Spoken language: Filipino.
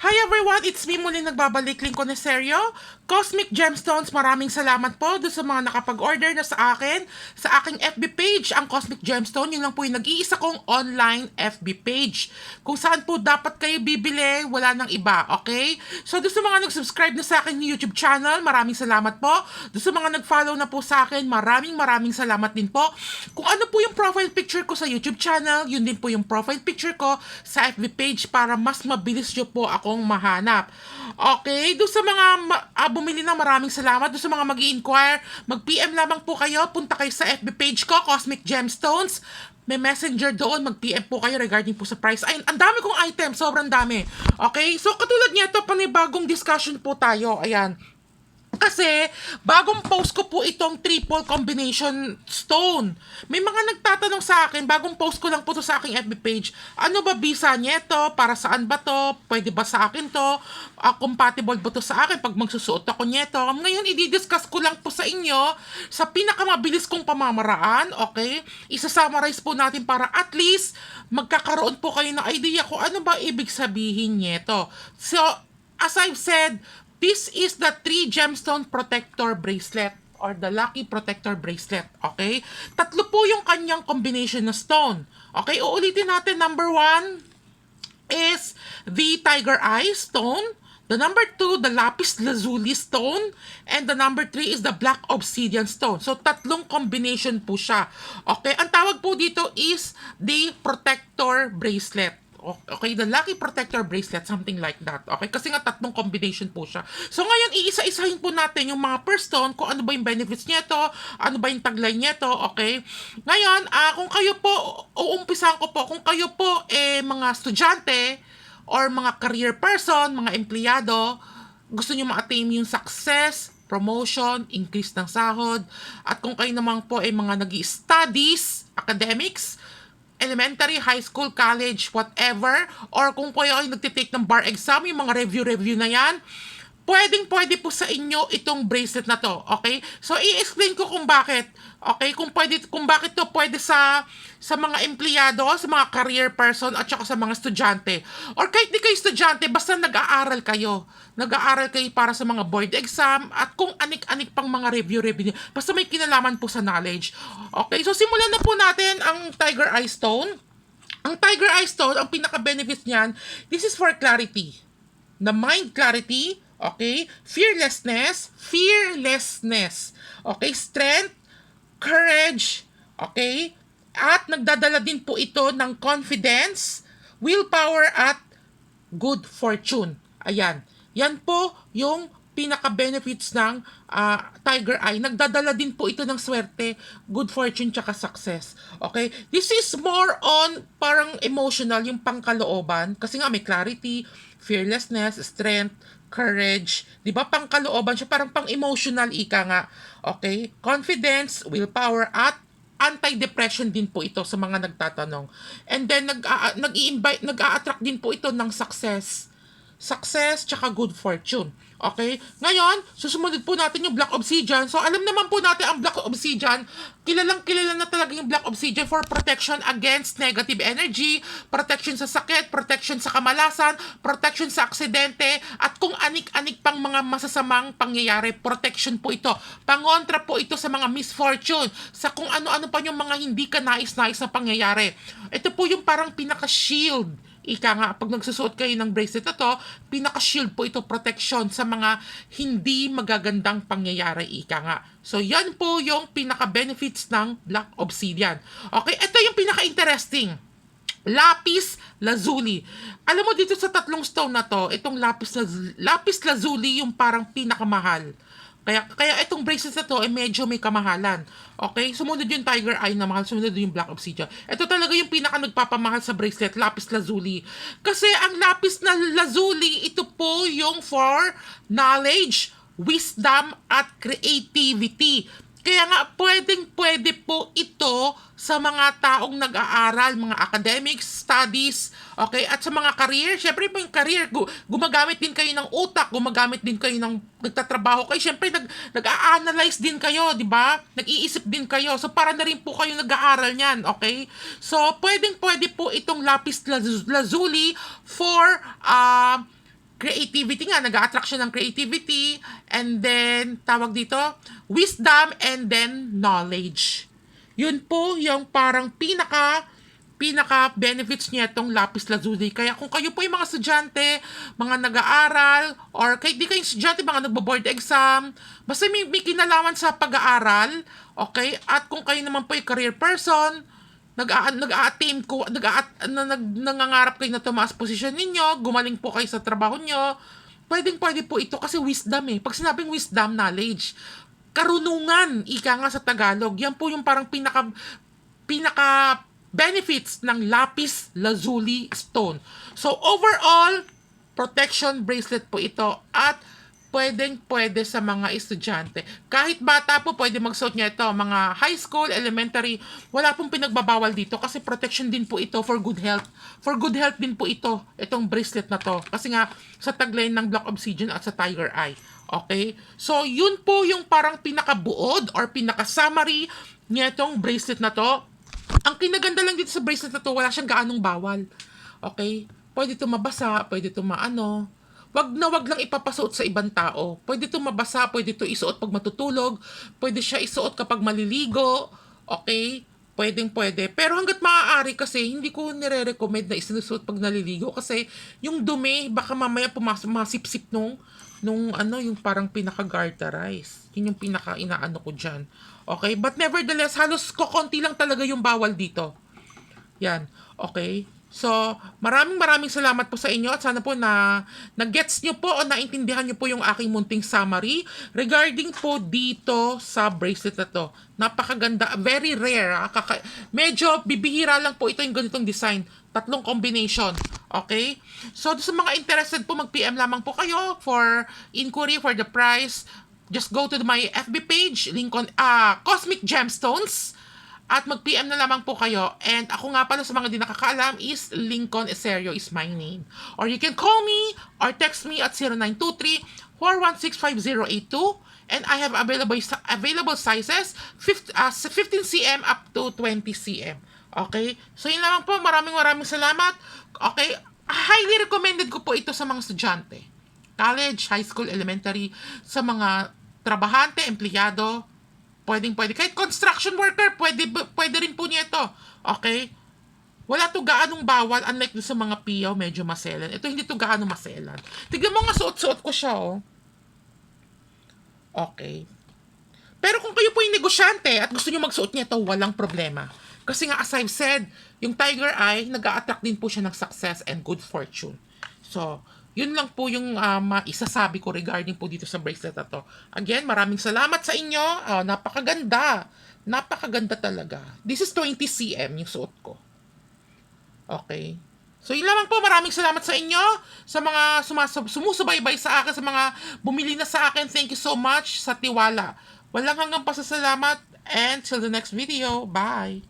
Hi everyone, it's me muling nagbabalik Lincoln Neserio. Cosmic Gemstones, maraming salamat po doon sa mga nakapag-order na sa akin, sa aking FB page, ang Cosmic Gemstone, yun lang po yung nag-iisa kong online FB page. Kung saan po dapat kayo bibili, wala nang iba, okay? So doon sa mga nag-subscribe na sa akin YouTube channel, maraming salamat po. Doon sa mga nag-follow na po sa akin, maraming maraming salamat din po. Kung ano po yung profile picture ko sa YouTube channel, yun din po yung profile picture ko sa FB page para mas mabilis nyo po akong mahanap. Okay, doon sa mga ah, bumili na maraming salamat. Doon sa mga mag inquire mag-PM lamang po kayo. Punta kayo sa FB page ko, Cosmic Gemstones. May messenger doon, mag-PM po kayo regarding po sa price. Ay, ang dami kong item, sobrang dami. Okay, so katulad nito, panibagong discussion po tayo. Ayan, kasi, bagong post ko po itong triple combination stone. May mga nagtatanong sa akin, bagong post ko lang po to sa aking FB page, ano ba visa niya ito? Para saan ba to? Pwede ba sa akin to? Ah, compatible ba to sa akin pag magsusuot ako nito? Ngayon, i-discuss ko lang po sa inyo sa pinakamabilis kong pamamaraan, okay? Isa-summarize po natin para at least magkakaroon po kayo ng idea kung ano ba ibig sabihin nito. So, as I've said, This is the 3 gemstone protector bracelet or the lucky protector bracelet. Okay? Tatlo po yung kanyang combination na stone. Okay, uulitin natin. Number one is the tiger eye stone. The number two, the lapis lazuli stone. And the number three is the black obsidian stone. So, tatlong combination po siya. Okay, ang tawag po dito is the protector bracelet. Okay, the Lucky Protector Bracelet, something like that. Okay, kasi nga tatlong combination po siya. So ngayon, iisa-isahin po natin yung mga per stone, kung ano ba yung benefits nito, ano ba yung taglay nito, okay? Ngayon, ah kung kayo po, uumpisahan ko po, kung kayo po eh mga estudyante or mga career person, mga empleyado, gusto nyo ma-attain yung success, promotion, increase ng sahod, at kung kayo naman po ay mga nag studies academics, elementary, high school, college, whatever, or kung kayo ay nagtitake ng bar exam, yung mga review-review na yan, pwedeng pwede po sa inyo itong bracelet na to, okay? So, i-explain ko kung bakit, okay? Kung pwede, kung bakit to pwede sa sa mga empleyado, sa mga career person, at saka sa mga estudyante. Or kahit di kayo estudyante, basta nag-aaral kayo. Nag-aaral kayo para sa mga board exam, at kung anik-anik pang mga review-review, basta may kinalaman po sa knowledge. Okay, so simulan na po natin ang Tiger Eye Stone. Ang Tiger Eye Stone, ang pinaka-benefits niyan, this is for clarity. The mind clarity, okay? Fearlessness, fearlessness. Okay? Strength, courage, okay? At nagdadala din po ito ng confidence, willpower, at good fortune. Ayan. Yan po yung pinaka-benefits ng ah, Tiger Eye. Nagdadala din po ito ng swerte, good fortune, tsaka success. Okay? This is more on parang emotional, yung pangkalooban. Kasi nga may clarity, fearlessness, strength, courage. Di ba? Pangkalooban siya, parang pang-emotional ika nga. Okay? Confidence, willpower, at anti-depression din po ito sa mga nagtatanong. And then nag a nag-i-invite nag-a-attract din po ito ng success. Success tsaka good fortune. Okay? Ngayon, susumunod po natin yung Black Obsidian. So, alam naman po natin ang Black Obsidian. Kilalang kilala na talaga yung Black Obsidian for protection against negative energy, protection sa sakit, protection sa kamalasan, protection sa aksidente, at kung anik-anik pang mga masasamang pangyayari, protection po ito. Pangontra po ito sa mga misfortune, sa kung ano-ano pa yung mga hindi ka nais-nais na pangyayari. Ito po yung parang pinaka-shield Ika nga, pag nagsusuot kayo ng bracelet na to, pinaka-shield po ito protection sa mga hindi magagandang pangyayari. Ika nga. So, yan po yung pinaka-benefits ng Black Obsidian. Okay, ito yung pinaka-interesting. Lapis Lazuli. Alam mo dito sa tatlong stone na to, itong lapis lazuli, lapis lazuli yung parang pinakamahal. Kaya kaya itong bracelet na to ay medyo may kamahalan. Okay? Sumunod yung Tiger Eye na mahal, sumunod yung Black Obsidian. Ito talaga yung pinaka nagpapamahal sa bracelet, lapis lazuli. Kasi ang lapis na lazuli, ito po yung for knowledge, wisdom, at creativity. Kaya nga, pwedeng pwede po ito sa mga taong nag-aaral, mga academics, studies, okay, at sa mga career. Siyempre po yung career, gu- gumagamit din kayo ng utak, gumagamit din kayo ng nagtatrabaho kayo. Siyempre, nag, nag-a-analyze din kayo, di ba? Nag-iisip din kayo. So, para na rin po kayo nag-aaral niyan, okay? So, pwedeng pwede po itong lapis laz- lazuli for, uh, creativity nga, nag attract siya ng creativity, and then, tawag dito, wisdom, and then knowledge. Yun po yung parang pinaka pinaka benefits niya itong lapis lazuli. Kaya kung kayo po yung mga estudyante, mga nag-aaral, or kahit di kayo estudyante, mga nagbo-board exam, basta may, may kinalaman sa pag-aaral, okay? At kung kayo naman po yung career person, nag nag-a-attain ko, nag na, nag, nangangarap kayo na tumaas posisyon ninyo, gumaling po kayo sa trabaho nyo, pwedeng pwede po ito kasi wisdom eh. Pag sinabing wisdom, knowledge, karunungan, ika nga sa Tagalog, yan po yung parang pinaka, pinaka benefits ng lapis lazuli stone. So overall, protection bracelet po ito at pwedeng pwede sa mga estudyante. Kahit bata po, pwede magsuot niya ito. Mga high school, elementary, wala pong pinagbabawal dito kasi protection din po ito for good health. For good health din po ito, itong bracelet na to. Kasi nga, sa tagline ng Black Obsidian at sa Tiger Eye. Okay? So, yun po yung parang pinakabuod or pinaka-summary niya itong bracelet na to. Ang kinaganda lang dito sa bracelet na to, wala siyang gaanong bawal. Okay? Pwede ito mabasa, pwede ito maano. Wag na wag lang ipapasuot sa ibang tao. Pwede ito mabasa, pwede ito isuot pag matutulog, pwede siya isuot kapag maliligo. Okay? Pwedeng pwede. Pero hanggat maaari kasi, hindi ko nire-recommend na isinusuot pag naliligo kasi yung dumi, baka mamaya pumasok, masipsip nung, nung ano, yung parang pinaka-garterize. Yun yung pinaka-inaano ko dyan. Okay? But nevertheless, halos kokonti lang talaga yung bawal dito. Yan. Okay? So, maraming maraming salamat po sa inyo at sana po na na-gets nyo po o naintindihan nyo po yung aking munting summary regarding po dito sa bracelet na to. Napakaganda, very rare. ah. Kaka- medyo bibihira lang po ito yung ganitong design. Tatlong combination. Okay? So, sa mga interested po, mag-PM lamang po kayo for inquiry for the price. Just go to my FB page, Lincoln, ah, Cosmic Gemstones. At mag-PM na lamang po kayo. And ako nga pala sa mga di nakakaalam is Lincoln Eserio is my name. Or you can call me or text me at 0923-416-5082. And I have available available sizes 15, uh, 15 cm up to 20 cm. Okay? So yun lamang po. Maraming maraming salamat. Okay? Highly recommended ko po ito sa mga estudyante. College, high school, elementary, sa mga trabahante, empleyado, pwedeng pwede. Kahit construction worker, pwede, pwede rin po niya ito. Okay? Wala to gaanong bawal, unlike sa mga piyaw, medyo maselan. Ito hindi to gaano maselan. Tignan mo nga suot-suot ko siya, oh. Okay. Pero kung kayo po yung negosyante at gusto nyo magsuot niya ito, walang problema. Kasi nga, as I've said, yung Tiger Eye, nag attract din po siya ng success and good fortune. So, yun lang po yung uh, maisasabi ko regarding po dito sa bracelet na to. Again, maraming salamat sa inyo. Uh, napakaganda. Napakaganda talaga. This is 20 cm yung suot ko. Okay. So, yun lamang po. Maraming salamat sa inyo. Sa mga sumasab- sumusubaybay sa akin, sa mga bumili na sa akin. Thank you so much sa tiwala. Walang hanggang pasasalamat. And till the next video. Bye.